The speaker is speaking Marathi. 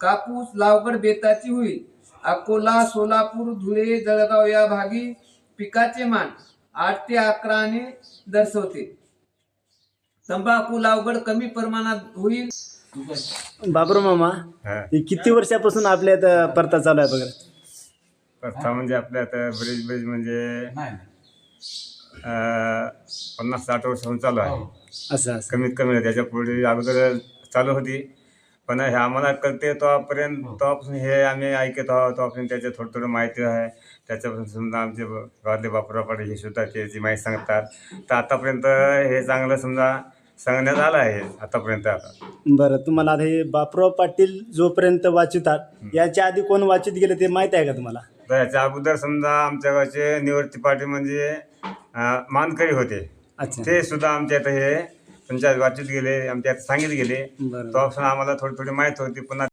कापूस लावगड बेताची होईल. अकोला सोलापूर धुळे जळगाव या भागी पिकाचे मान आठ ते अकराने दर्शवते. तंबाखू लावगड कमी प्रमाणात होईल. बाबरो मामा हा. हे किती वर्षापासून आपल्या परता चालू आहे बघा? प्रथा म्हणजे आपल्या आता ब्रिज ब्रिज म्हणजे अं, पन्नास साठ वर्ष होऊन चालू आहे. असं असं. कमीत कमी त्याच्या पुढे अगोदर चालू होती. पण हे आम्हाला कळते तेव्हापर्यंत तेव्हापासून हे आम्ही ऐकत आहोत तेव्हापासून त्याच्या थोडं थोडं माहिती आहे. त्याच्यापासून समजा आमचे गावातले बापूराव पाटील हे सुद्धा त्याची माहिती सांगतात. तर आतापर्यंत हे चांगलं समजा सांगण्यात आलं आहे आतापर्यंत आता. बरं तुम्हाला आता हे बापराव पाटील जोपर्यंत वाचितात याच्या आधी कोण वाचित गेले ते माहीत आहे का तुम्हाला? तर याच्या अगोदर समजा आमच्या गावचे निवृत्ती पाटील म्हणजे अं, मानकरी होते. अच्छा. ते सुद्धा आमच्या इथं हे पंचायत वाचित गेले आमच्या इथं सांगितले गेले. बरं. तेव्हापासून आम्हाला थोडी थोडी माहीत होती. पुन्हा